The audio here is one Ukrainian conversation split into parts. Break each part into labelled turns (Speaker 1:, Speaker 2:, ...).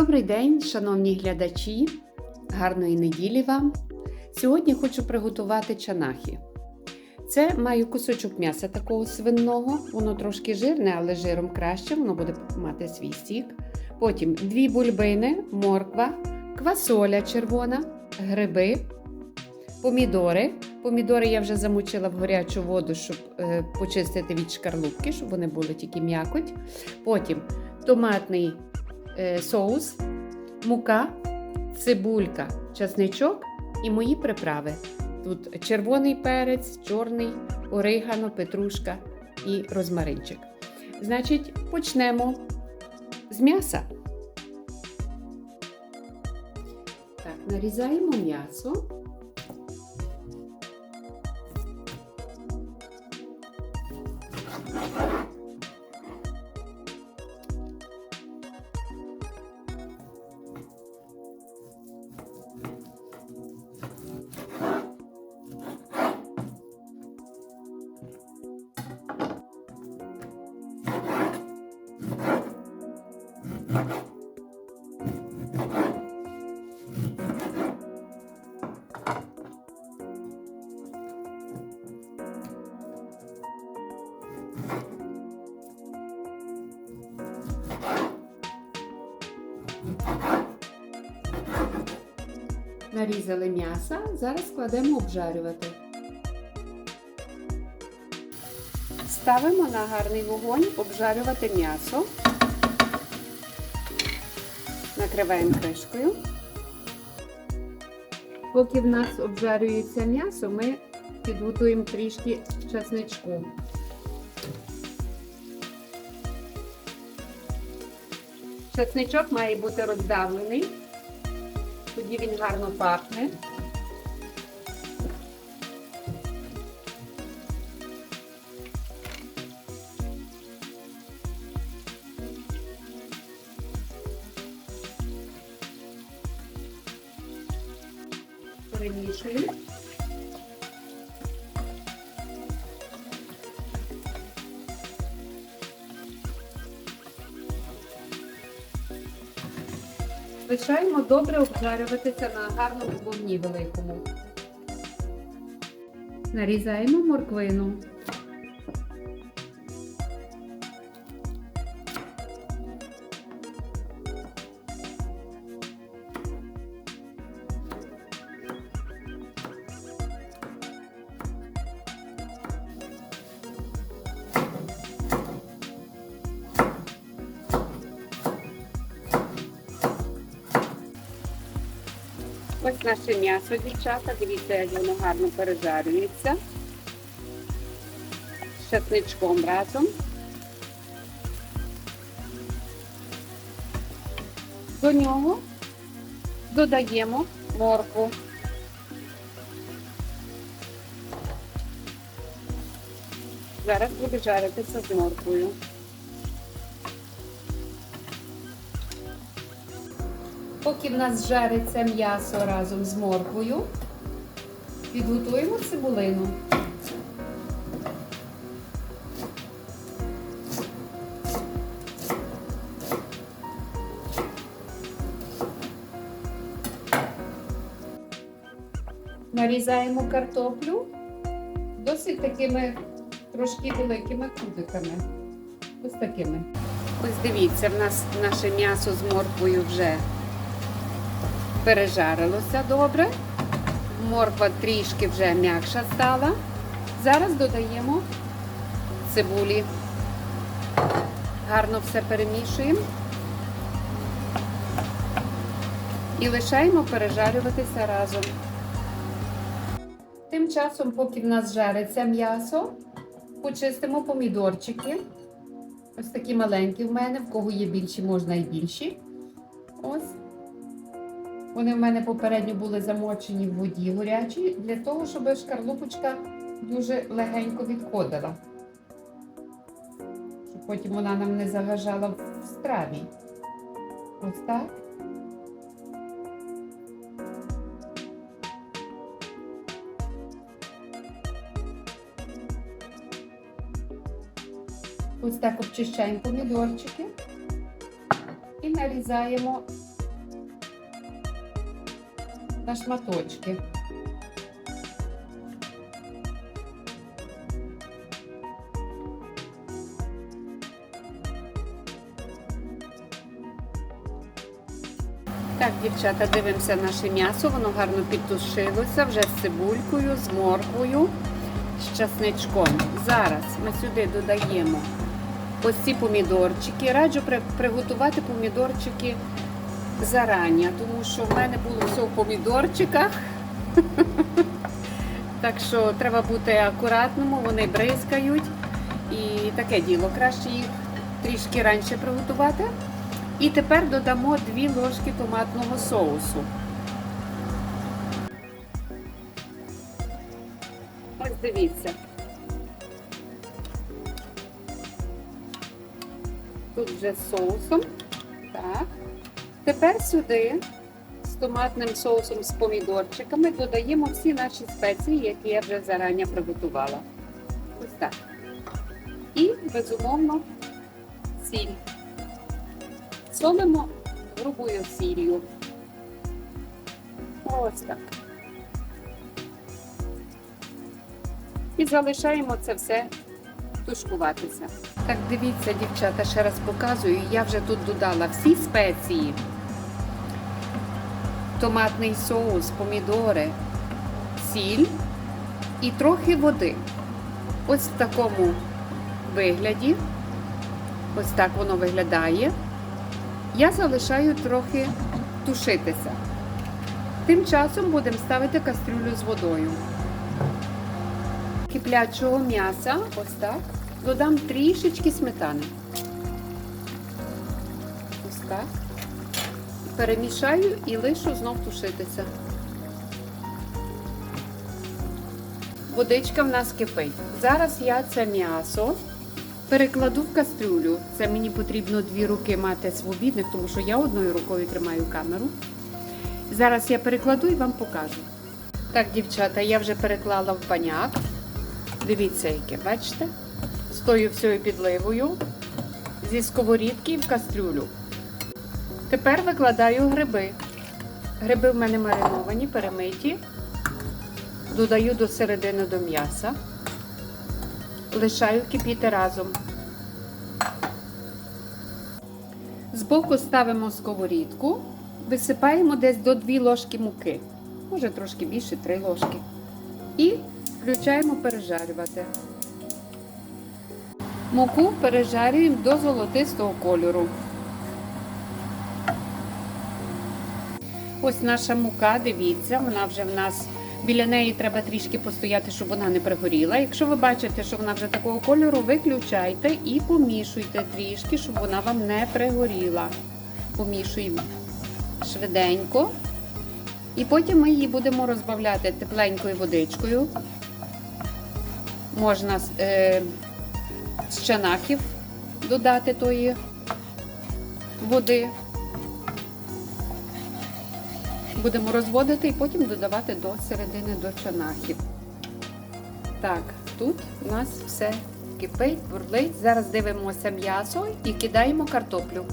Speaker 1: Добрий день, шановні глядачі, гарної неділі вам. Сьогодні хочу приготувати чанахи. Це маю кусочок м'яса такого свинного, воно трошки жирне, але жиром краще, воно буде мати свій сік. Потім дві бульбини, морква, квасоля червона, гриби, помідори. Помідори я вже замочила в гарячу воду, щоб е, почистити від шкарлупки, щоб вони були тільки м'якоть. Потім томатний соус, мука, цибулька, часничок і мої приправи. Тут червоний перець, чорний, оригано, петрушка і розмаринчик. Значить, почнемо з м'яса. Так, нарізаємо м'ясо. Нарізали м'ясо, зараз складемо обжарювати. Ставимо на гарний вогонь обжарювати м'ясо. Накриваємо кришкою. Поки в нас обжарюється м'ясо, ми підготуємо трішки часничку. Часничок має бути роздавлений, тоді він гарно пахне. Перемішуємо. Звичайно, добре обжарюватися на гарному вогні великому. Нарізаємо морквину. Ось наше м'ясо, дівчата. Дивіться, як воно гарно пережарюється. З часничком разом. До нього додаємо моркву. Зараз буде жаритися з морквою. Поки в нас жариться м'ясо разом з морквою, підготуємо цибулину. Нарізаємо картоплю досить такими трошки великими кубиками. Ось такими. Ось дивіться, в нас наше м'ясо з морквою вже пережарилося добре. Морква трішки вже м'якша стала. Зараз додаємо цибулі. Гарно все перемішуємо і лишаємо пережарюватися разом. Тим часом, поки в нас жариться м'ясо, почистимо помідорчики. Ось такі маленькі в мене, в кого є більші, можна і більші. Ось. Вони в мене попередньо були замочені в воді горячій, для того, щоб шкарлупочка дуже легенько відходила. Щоб потім вона нам не заважала в страві. Ось так. Ось так обчищаємо помідорчики і нарізаємо на шматочки. Так, дівчата, дивимося наше м'ясо, воно гарно підтушилося вже з цибулькою, з морквою, з часничком. Зараз ми сюди додаємо ось ці помідорчики. Раджу приготувати помідорчики зарані, тому що в мене було все в помідорчиках. Так що треба бути акуратному, вони бризкають. І таке діло. Краще їх трішки раніше приготувати. І тепер додамо 2 ложки томатного соусу. Ось дивіться. Тут вже з соусом. Так. Тепер сюди з томатним соусом з помідорчиками додаємо всі наші спеції, які я вже зарані приготувала. Ось так. І, безумовно, сіль. Солимо грубою сіллю. Ось так. І залишаємо це все тушкуватися. Так, дивіться, дівчата, ще раз показую. Я вже тут додала всі спеції. Томатний соус, помідори, сіль і трохи води. Ось в такому вигляді. Ось так воно виглядає. Я залишаю трохи тушитися. Тим часом будемо ставити кастрюлю з водою. Киплячого м'яса, ось так, додам трішечки сметани. Ось так. Перемішаю і лишу знов тушитися. Водичка в нас кипить. Зараз я це м'ясо перекладу в кастрюлю. Це мені потрібно дві руки мати свобідних, тому що я одною рукою тримаю камеру. Зараз я перекладу і вам покажу. Так, дівчата, я вже переклала в баняк. Дивіться, яке, бачите? З тою всією підливою зі сковорідки в кастрюлю. Тепер викладаю гриби. Гриби в мене мариновані, перемиті. Додаю до середини до м'яса. Лишаю кипіти разом. Збоку ставимо сковорідку, висипаємо десь до 2 ложки муки, може трошки більше 3 ложки. І включаємо пережарювати. Муку пережарюємо до золотистого кольору. Ось наша мука, дивіться, вона вже в нас біля неї треба трішки постояти, щоб вона не пригоріла. Якщо ви бачите, що вона вже такого кольору, виключайте і помішуйте трішки, щоб вона вам не пригоріла. Помішуємо швиденько. І потім ми її будемо розбавляти тепленькою водичкою. Можна е, з чанахів додати тої води. Будемо розводити і потім додавати до середини до чанахів. Так, тут у нас все кипить, бурлить. Зараз дивимося м'ясо і кидаємо картоплю.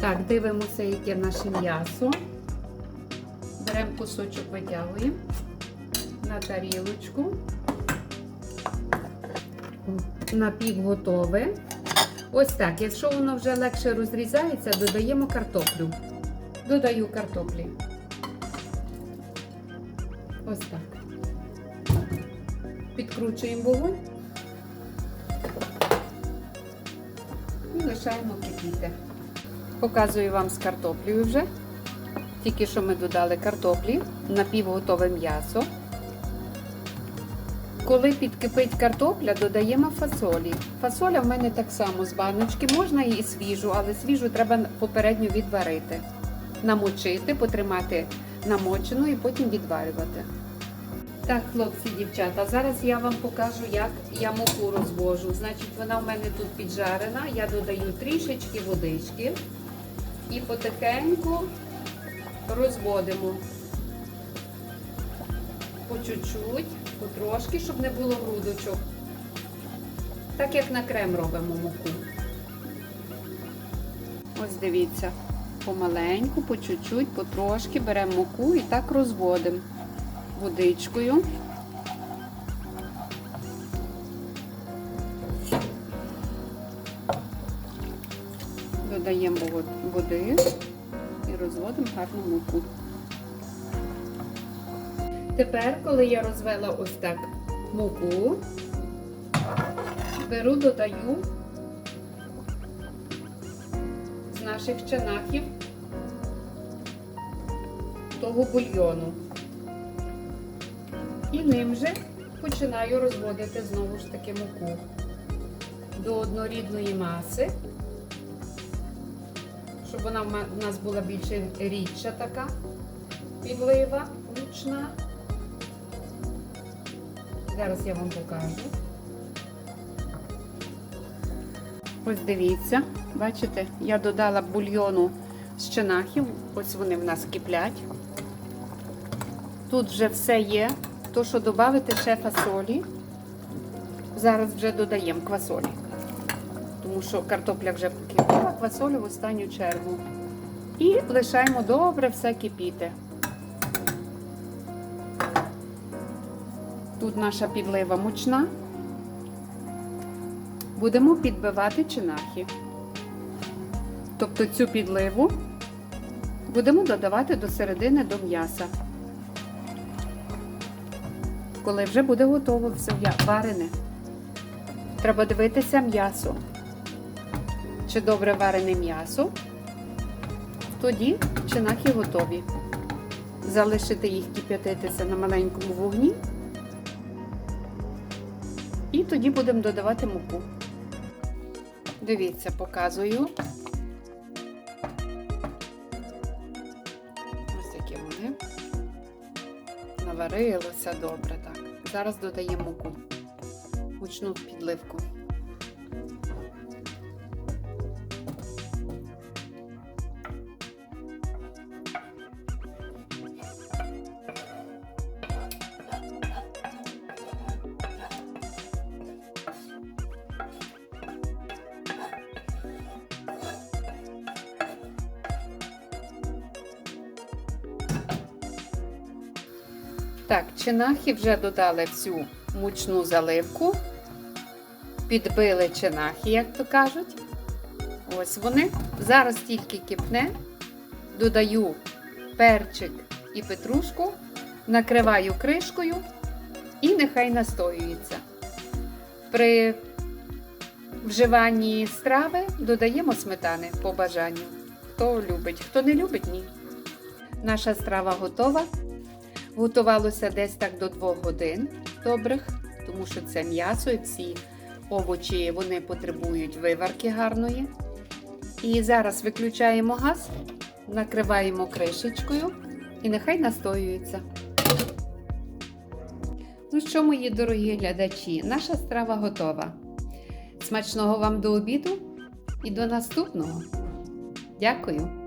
Speaker 1: Так, дивимося, яке наше м'ясо. Беремо кусочок, витягуємо на тарілочку. Напівготове. Ось так. Якщо воно вже легше розрізається, додаємо картоплю. Додаю картоплі. Ось так. Підкручуємо вогонь і лишаємо кипіти. Показую вам з картоплею вже. Тільки що ми додали картоплі, напівготове м'ясо. Коли підкипить картопля, додаємо фасолі. Фасоля в мене так само з баночки, можна і свіжу, але свіжу треба попередньо відварити. Намочити, потримати намочену і потім відварювати. Так, хлопці, дівчата, зараз я вам покажу, як я муку розвожу. Значить, вона в мене тут піджарена, я додаю трішечки водички і потихеньку розводимо. По чуть-чуть, потрошки, щоб не було грудочок. Так як на крем робимо муку. Ось дивіться. помаленьку, по чуть-чуть, потрошки беремо муку і так розводимо водичкою. Додаємо води і розводимо гарну муку. Тепер, коли я розвела ось так муку, беру, додаю з наших чанахів того бульйону. І ним же починаю розводити знову ж таки муку до однорідної маси, щоб вона в нас була більш рідша така підлива мучна. Зараз я вам покажу. Ось дивіться, бачите, я додала бульйону з чинахів, ось вони в нас киплять. Тут вже все є. То, що додати ще фасолі, зараз вже додаємо квасолі. Тому що картопля вже покипіла, квасолі в останню чергу. І лишаємо добре все кипіти. Тут наша підлива мучна. Будемо підбивати чинахи. Тобто цю підливу будемо додавати до середини до м'яса. Коли вже буде готово все варене, треба дивитися м'ясо. Чи добре варене м'ясо, тоді чинахи готові. Залишити їх кип'ятитися на маленькому вогні. І тоді будемо додавати муку. Дивіться, показую. Ось такі вони. Наварилося добре так. Зараз додаємо муку. Мучну підливку. Так, чинахи вже додали всю мучну заливку. Підбили чинахи, як то кажуть. Ось вони. Зараз тільки кипне. Додаю перчик і петрушку, накриваю кришкою і нехай настоюється. При вживанні страви додаємо сметани по бажанню. Хто любить, хто не любить, ні. Наша страва готова. Готувалося десь так до 2 годин добрих, тому що це м'ясо і всі овочі вони потребують виварки гарної. І зараз виключаємо газ, накриваємо кришечкою і нехай настоюється. Ну що, мої дорогі глядачі, наша страва готова. Смачного вам до обіду і до наступного. Дякую!